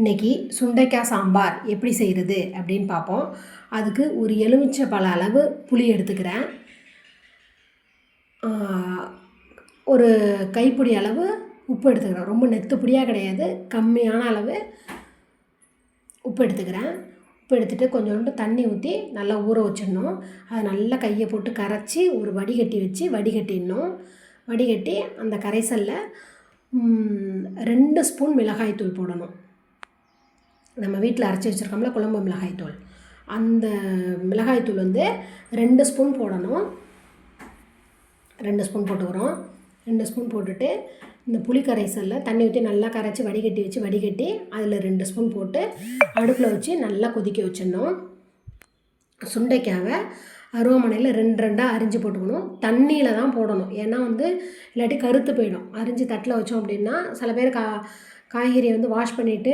இன்றைக்கி சுண்டைக்காய் சாம்பார் எப்படி செய்கிறது அப்படின்னு பார்ப்போம். அதுக்கு ஒரு எலுமிச்சை பழ அளவு புளி எடுத்துக்கிறேன். ஒரு கைப்பிடி அளவு உப்பு எடுத்துக்கிறேன். ரொம்ப நெத்து புளியாக கிடையாது. கம்மியான அளவு உப்பு எடுத்துக்கிறேன். உப்பு எடுத்துகிட்டு கொஞ்சோண்டு தண்ணி ஊற்றி நல்லா ஊற வச்சிடணும். அதை நல்லா கையை போட்டு கரைச்சி ஒரு வடிகட்டி வச்சு வடிகட்டிடணும். வடிகட்டி அந்த கரைசலில் ரெண்டு ஸ்பூன் மிளகாய்த்தூள் போடணும். நம்ம வீட்டில் அரைச்சி வச்சுருக்கோம்ல குழம்பு மிளகாய்த்தூள். அந்த மிளகாய்த்தூள் வந்து ரெண்டு ஸ்பூன் போடணும். ரெண்டு ஸ்பூன் போட்டுக்கிறோம். ரெண்டு ஸ்பூன் போட்டுட்டு இந்த புளி கரைசலில் தண்ணி ஊற்றி நல்லா கரைச்சி வடிகட்டி வச்சு வடிகட்டி அதில் ரெண்டு ஸ்பூன் போட்டு அடுப்பில் வச்சு நல்லா கொதிக்க வச்சிடணும். சுண்டைக்காவை அருவாமனையில் ரெண்டு ரெண்டாக அரிஞ்சு போட்டுக்கணும். தண்ணியில் தான் போடணும். ஏன்னா வந்து இல்லாட்டி கருத்து போயிடும். அரிஞ்சு தட்டில் வச்சோம் அப்படின்னா சில பேர் கா காய்கறியை வந்து வாஷ் பண்ணிவிட்டு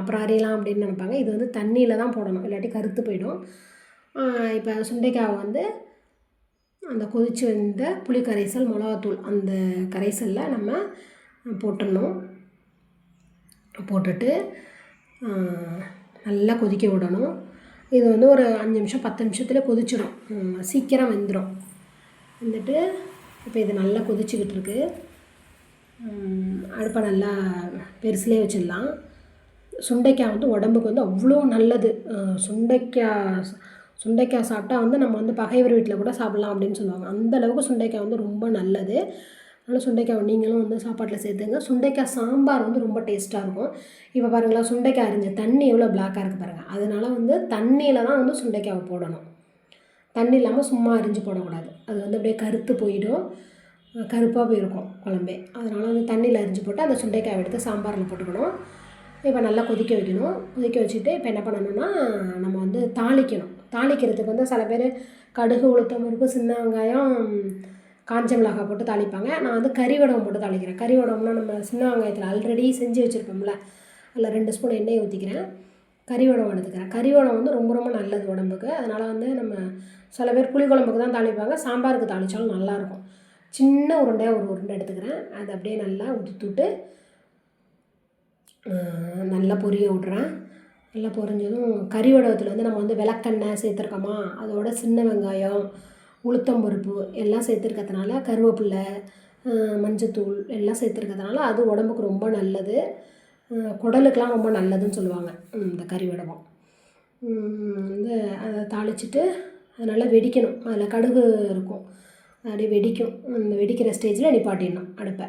அப்புறம் அரியலாம் அப்படின்னு நினைப்பாங்க. இது வந்து தண்ணியில் தான் போடணும். இல்லாட்டி கருத்து போயிடும். இப்போ சுண்டைக்காவை வந்து அந்த கொதிச்சு வந்த புளி கரைசல் மிளகாத்தூள் அந்த கரைசலில் நம்ம போட்டுடணும். போட்டுட்டு நல்லா கொதிக்க விடணும். இது வந்து ஒரு அஞ்சு நிமிஷம் பத்து நிமிஷத்தில் கொதிச்சிடும். சீக்கிரம் வெந்துடும் வந்துட்டு இப்போ இது நல்லா கொதிச்சுக்கிட்டு இருக்குது அடுப்பை நல்லா பெருசுலேயே வச்சிடலாம். சுண்டைக்காய் வந்து உடம்புக்கு வந்து அவ்வளோ நல்லது. சுண்டைக்காய் சுண்டைக்காய் சாப்பிட்டா வந்து நம்ம வந்து பகைவர் வீட்டில் கூட சாப்பிட்லாம் அப்படின்னு சொல்லுவாங்க. அந்த அளவுக்கு சுண்டைக்காய் வந்து ரொம்ப நல்லது. அதனால் சுண்டைக்காய் நீங்களும் வந்து சாப்பாட்டில் சேர்த்துங்க. சுண்டைக்காய் சாம்பார் வந்து ரொம்ப டேஸ்ட்டாக இருக்கும். இப்போ பாருங்களா சுண்டைக்காய் அரிஞ்ச தண்ணி எவ்வளோ பிளாக்காக இருக்குது பாருங்கள் அதனால் வந்து தண்ணியில் தான் வந்து சுண்டைக்காவை போடணும். தண்ணி இல்லாமல் சும்மா அரிஞ்சு போடக்கூடாது. அது வந்து அப்படியே கருத்து போயிடும். கருப்பாக போயிருக்கும் குழம்பே. அதனால் வந்து தண்ணியில் அரிஞ்சு போட்டு அந்த சுண்டைக்காய் எடுத்து சாம்பாரில் போட்டுக்கணும். இப்போ நல்லா கொதிக்க வைக்கணும். கொதிக்க வச்சுட்டு இப்போ என்ன பண்ணணும்னா நம்ம வந்து தாளிக்கணும். தாளிக்கிறதுக்கு வந்து சில பேர் கடுகு உளுத்தம் பருப்பு சின்ன வெங்காயம் காஞ்ச மிளகாய் போட்டு தாளிப்பாங்க. நான் வந்து கறி வடகம் போட்டு தாளிக்கிறேன். கறி வடகம்னா நம்ம சின்ன வெங்காயத்தில் ஆல்ரெடி செஞ்சு வச்சுருப்போம்ல அதில் ரெண்டு ஸ்பூன் எண்ணெய் ஊற்றிக்கிறேன் கறி வடம் எடுத்துக்கிறேன். கறி வடம் வந்து ரொம்ப ரொம்ப நல்லது உடம்புக்கு. அதனால் வந்து நம்ம சில பேர் புளிக்குழம்புக்கு தான் தாளிப்பாங்க. சாம்பாருக்கு தாளித்தாலும் நல்லாயிருக்கும் சின்ன உருண்டையாக ஒரு உருண்டை எடுத்துக்கிறேன். அதை அப்படியே நல்லா உதுத்துட்டு நல்லா பொரிய விட்றேன் நல்லா பொரிஞ்சதும் கறி வடவத்தில் வந்து நம்ம வந்து விளக்கெண்ணெய் சேர்த்துருக்கோமா அதோட சின்ன வெங்காயம் உளுத்தம் பருப்பு எல்லாம் சேர்த்துருக்கிறதுனால கருவேப்பிலை மஞ்சத்தூள் எல்லாம் சேர்த்துருக்கிறதுனால அது உடம்புக்கு ரொம்ப நல்லது. குடலுக்கெலாம் ரொம்ப நல்லதுன்னு சொல்லுவாங்க இந்த கறி வடவம் வந்து அதை தாளிச்சிட்டு அது நல்லா வெடிக்கணும். அதில் கடுகு இருக்கும். அப்படியே வெடிக்கும். அந்த வெடிக்கிற ஸ்டேஜில் நிப்பாட்டிடணும் அடுப்பை.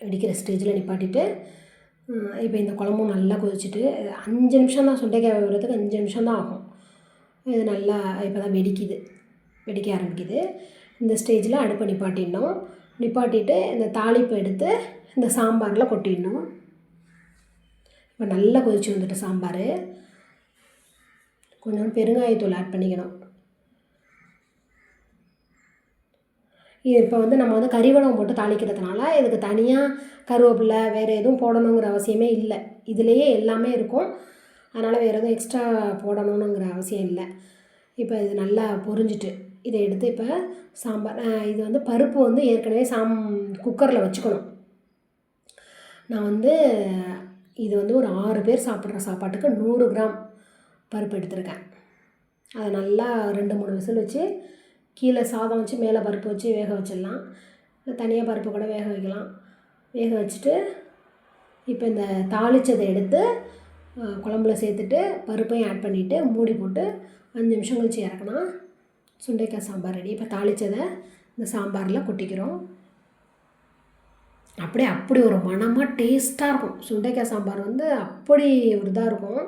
வெடிக்கிற ஸ்டேஜில் நிப்பாட்டிட்டு இப்போ இந்த குழம்பும் நல்லா கொதிச்சுட்டு அஞ்சு நிமிஷம் தான் சுண்டைக்காய் வேகிறதுக்கு அஞ்சு நிமிஷம் தான் ஆகும். இது நல்லா இப்போ தான் வெடிக்குது. வெடிக்க ஆரம்பிக்குது. இந்த ஸ்டேஜில் அடுப்பை நிப்பாட்டிடணும். நிப்பாட்டிட்டு இந்த தாளிப்பை எடுத்து இந்த சாம்பாரில் கொட்டிடணும். இப்போ நல்லா கொதிச்சு வந்துட்டு சாம்பார். கொஞ்சம் பெருங்காயத்தூள் ஆட் பண்ணிக்கணும் இது இப்போ வந்து நம்ம வந்து கறிவளம் போட்டு தாளிக்கிறதுனால இதுக்கு தனியாக கருவேப்பிலை வேறு எதுவும் போடணுங்கிற அவசியமே இல்லை. இதுலேயே எல்லாமே இருக்கும். அதனால் வேறு எதுவும் எக்ஸ்ட்ரா போடணுங்கிற அவசியம் இல்லை. இப்போ இது நல்லா பொரிஞ்சிட்டு இதை எடுத்து இப்போ சாம்பார் இது வந்து பருப்பு வந்து ஏற்கனவே சாம் குக்கரில் வச்சுக்கணும். நான் வந்து இது வந்து ஒரு ஆறு பேர் சாப்பிட்ற சாப்பாட்டுக்கு நூறு கிராம் பருப்பு எடுத்திருக்கேன். அதை நல்லா ரெண்டு மூணு விசில் வச்சு கீழே சாதம் வச்சு மேலே பருப்பு வச்சு வேக வச்சிடலாம். இல்லை தனியாக பருப்பு கூட வேக வைக்கலாம். வேக வச்சுட்டு இப்போ இந்த தாளிச்சதை எடுத்து குழம்புல சேர்த்துட்டு பருப்பையும் ஆட் பண்ணிவிட்டு மூடி போட்டு அஞ்சு நிமிஷம் கழிச்சு இறக்கணும். சுண்டைக்காய் சாம்பார் ரெடி இப்போ தாளிச்சதை இந்த சாம்பாரில் கொட்டிக்கிறோம். அப்படியே அப்படி ஒரு மணமாக டேஸ்ட்டாக இருக்கும். சுண்டைக்காய் சாம்பார் வந்து அப்படி ஒரு இதாக இருக்கும்.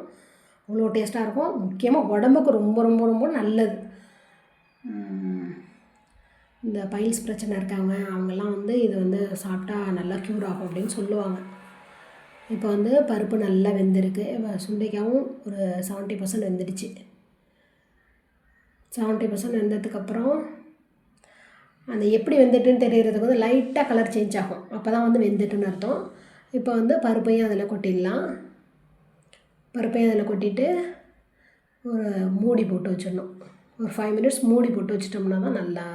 அவ்வளோ டேஸ்ட்டாக இருக்கும். முக்கியமாக உடம்புக்கு ரொம்ப ரொம்ப ரொம்ப நல்லது. இந்த பைல்ஸ் பிரச்சனை இருக்காங்க அவங்கெல்லாம் வந்து இது வந்து சாப்பிட்டா நல்லா க்யூர் ஆகும் அப்படின்னு சொல்லுவாங்க. இப்போ வந்து பருப்பு நல்லா வெந்திருக்கு. சுண்டைக்காவும் சுண்டைக்காயும் ஒரு செவன்ட்டி பர்சன்ட் வெந்துடுச்சு. செவன்ட்டி பர்சன்ட் வெந்ததுக்கப்புறம் அந்த எப்படி வெந்துட்டுன்னு தெரியறதுக்கு வந்து லைட்டாக கலர் சேஞ்ச் ஆகும். அப்போ தான் வந்து வெந்துட்டுன்னு அர்த்தம். இப்போ வந்து பருப்பையும் அதில் கொட்டிடலாம். பருப்பையும் அதில் கொட்டிட்டு ஒரு மூடி போட்டு வச்சிடணும். ஒரு ஃபைவ் மினிட்ஸ் மூடி போட்டு வச்சிட்டோம்னா தான் நல்லா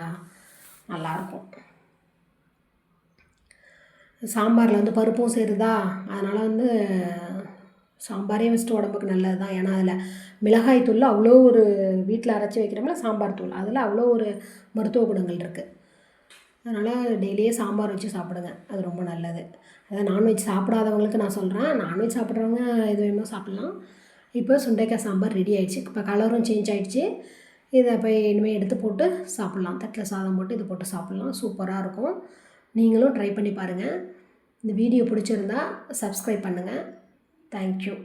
நல்லாயிருக்கும் சாம்பாரில் வந்து பருப்பும் சேருதா? அதனால் வந்து சாம்பாரே வச்சுட்டு உடம்புக்கு நல்லது தான் ஏன்னா அதில் மிளகாய் தூள் அவ்வளோ ஒரு வீட்டில் அரைச்சி வைக்கிறோம்ல சாம்பார் தூள். அதில் அவ்வளோ ஒரு மருத்துவ குணங்கள் இருக்குது அதனால் டெய்லியே சாம்பார் வச்சு சாப்பிடுங்க. அது ரொம்ப நல்லது. அதான் நான்வெஜ் சாப்பிடாதவங்களுக்கு நான் சொல்கிறேன் நான்வெஜ் சாப்பிட்றவங்க எது வேணுமோ சாப்பிட்லாம். இப்போ சுண்டைக்காய் சாம்பார் ரெடி ஆகிடுச்சு இப்போ கலரும் சேஞ்ச் ஆகிடுச்சு இதை போய் இனிமேல் எடுத்து போட்டு சாப்பிட்லாம். தட்டில் சாதம் போட்டு இது போட்டு சாப்பிட்லாம். சூப்பராக இருக்கும். நீங்களும் ட்ரை பண்ணி பாருங்கள் இந்த வீடியோ பிடிச்சிருந்தா சப்ஸ்கிரைப் பண்ணுங்கள் தேங்க்யூ